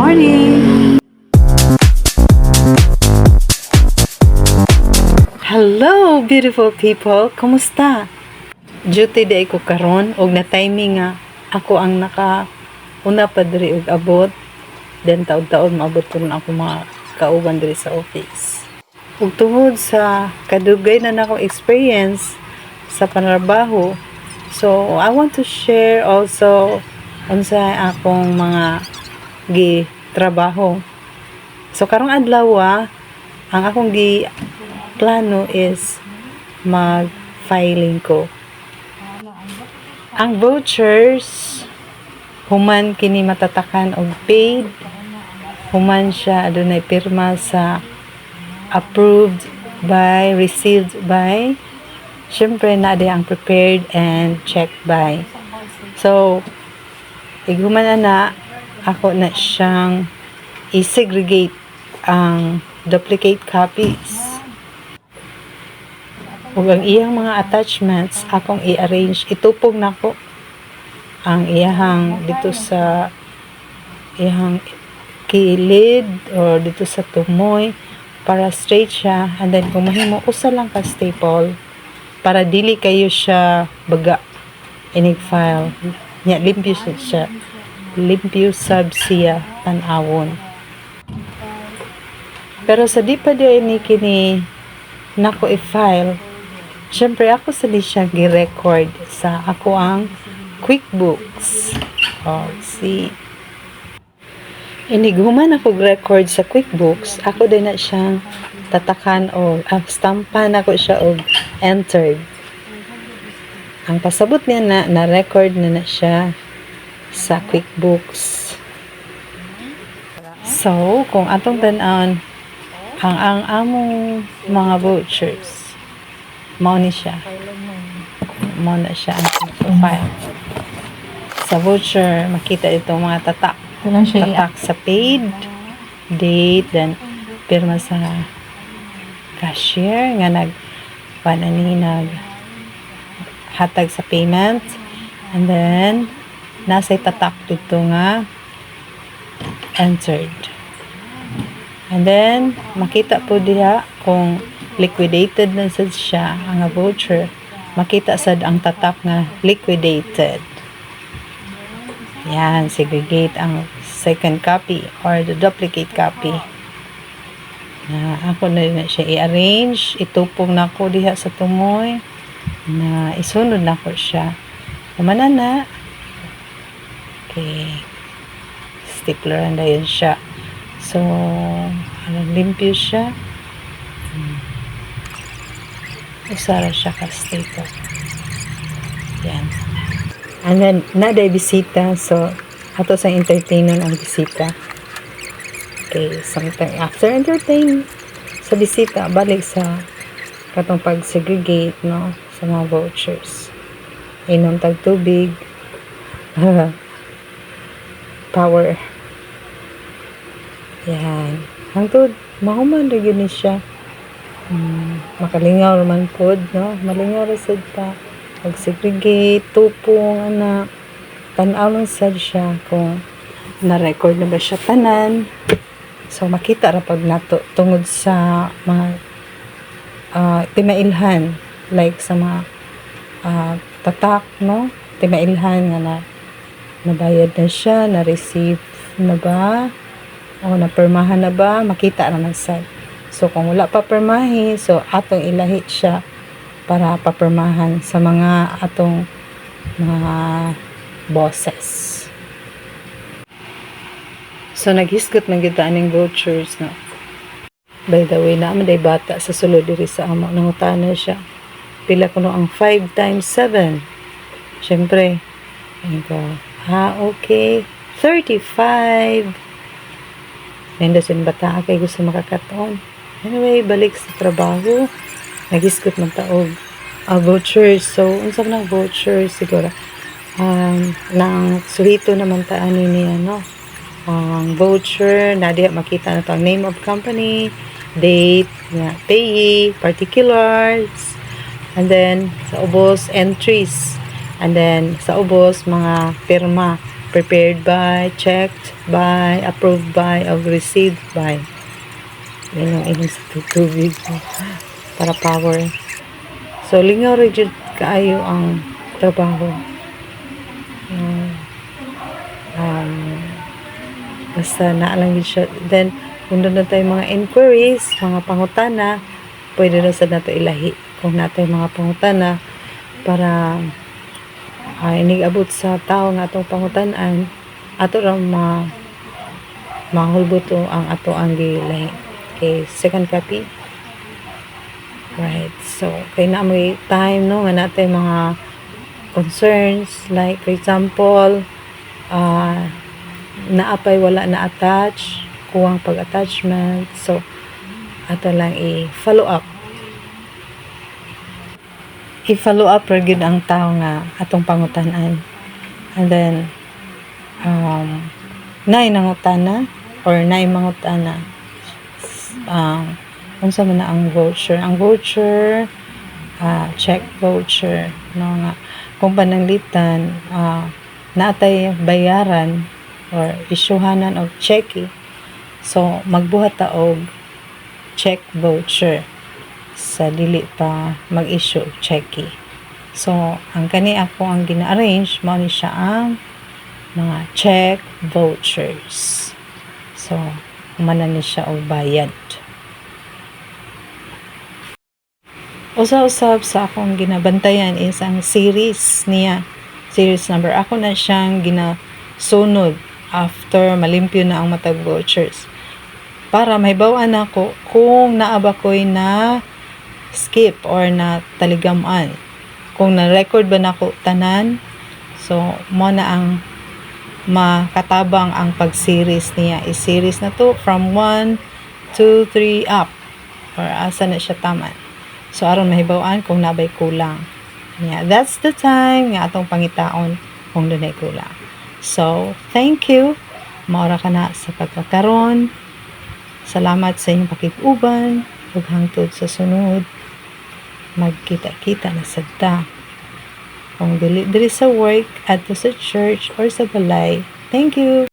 morning! Hello, beautiful people! Kumusta? Duty day ko karon og na timing nga ako ang naka una pa diri og abot then taon-taon maabot ko rin ako mga kauban diri sa office. Ug tungod sa kadugay na nako experience sa panarbaho, so I want to share also unsa akong mga gi trabaho. So karong adlaw ang akong gi plano is mag filing ko. Ang vouchers human kini matatakan og paid human siya adunay pirma sa approved by received by syempre na di ang prepared and checked by so iguman na ako na siyang i-segregate ang duplicate copies. Ug ang iyang mga attachments akong i-arrange. Itupog nako ang iyahang dito sa iyahang kilid or dito sa tumoy para straight siya. And then kung mahimo usa lang ka staple para dili kayo siya baga inig file. Nya limpyo siya limpyo sab siya tan-awon pero sa di pa di ini kini nako i-file syempre ako sa di siya gi-record sa ako ang QuickBooks. Oh, see. Iniguman ako record sa QuickBooks. Ako din na siyang tatakan o ah, stampan ako siya og entered. Ang pasabot niya na na-record na na siya sa QuickBooks. So, kung atong tanan ang ang among mga vouchers mao ni siya na siya ang profile. Sa voucher, makita itong mga tatak. Tatak sa paid, date, then pirma sa cashier nga nag nag hatag sa payment and then nasa tatak dito nga entered and then makita po diha kung liquidated na sad siya ang voucher makita sad ang tatak nga liquidated. Yan, segregate ang second copy or the duplicate copy. Na ako na rin siya i-arrange, itupong na ko diha sa tumoy na isunod na ko siya. Kumana na. Okay. Stapler na yun siya. So, ano, limpyo siya. usara siya ka staple. Yan. And then, naday bisita. So, ato sa entertainment ang bisita. Okay, sometime after entertain sa bisita, balik sa katong pag-segregate, no, sa mga vouchers. Inom tag tubig. Power. Yan. Hangtod, mahuman rin ni siya. Hmm, makalingaw naman pod, no? Malingaw ra sad ta. Pag-segregate, tupong, ana. Tanaw lang sad siya kung na-record na ba siya tanan. So, makita ra pag nato tungod sa mga uh, timailhan. Like sa mga ah, tatak, no? Timailhan nga na nabayad na siya, na-receive na ba? O napermahan na ba? Makita naman sad. So, kung wala pa permahi, so atong ilahi siya para papermahan sa mga atong mga bosses. So, naghisgot man kita aning vouchers na. By the way, naman day bata sa sulod diri sa amo. Nangutana siya. Pila ko no ang 5 times 7. Siyempre, ayun ko, ha, okay. 35. Nendosin bata kay gusto makakataon. Anyway, balik sa trabaho. Nagisgot ng taog. Uh, vouchers. So, unsa ng vouchers siguro. Um, nang suhito naman taan niya, no? Ang voucher, na makita na to ang name of company, date, nga, payee, particulars, and then sa ubos, entries. And then sa ubos, mga pirma prepared by, checked by, approved by, or received by. Yan ang inom sa tubig para power. So, lingaw rigid kaayo ang trabaho. Um, um, basta naalang siya. Then, kung doon na tayo mga inquiries, mga pangutana, pwede na sa nato ilahi. Kung nato mga pangutana, para uh, inigabot sa tao nga atong pangutanan, ato ra ma mahulbuto ang ato ang gilahi. Okay, second copy. Right. So, kay na may time no nga natin mga concerns like for example, uh, naapay wala na attach, kuwang pag-attachment. So, ato lang i-follow up. I-follow up ra gyud ang tao nga atong pangutanan. And then um nay nangutana or nay mangutana. Um unsa man na ang voucher? Ang voucher ah, check voucher no nga. Kung pananglitan uh, natay bayaran or isyuhanan og cheque so magbuhat ta og check voucher sa dili pa mag-issue cheque so ang kani ako ang gina-arrange mao ni siya ang mga check vouchers so humanan ni siya og bayad Usa-usab sa akong ginabantayan is ang series niya. Series number. Ako na siyang ginasunod after malimpyo na ang matag vouchers. Para mahibawaan ako kung naaba ko'y na skip or na taligaman. Kung na-record ba na ko tanan, so mo na ang makatabang ang pag-series niya. I-series na to from 1, 2, 3 up. Or asa na siya taman. So, aron mahibawaan kung nabay kulang. Yeah, that's the time nga atong pangitaon kung dunay kulang. So, thank you. Maura ka na sa pagkakaroon. Salamat sa inyong pakikuban. Ug hangtod sa sunod. Magkita-kita na sadta. Kung dili diri sa work, adto sa church or sa balay. Thank you.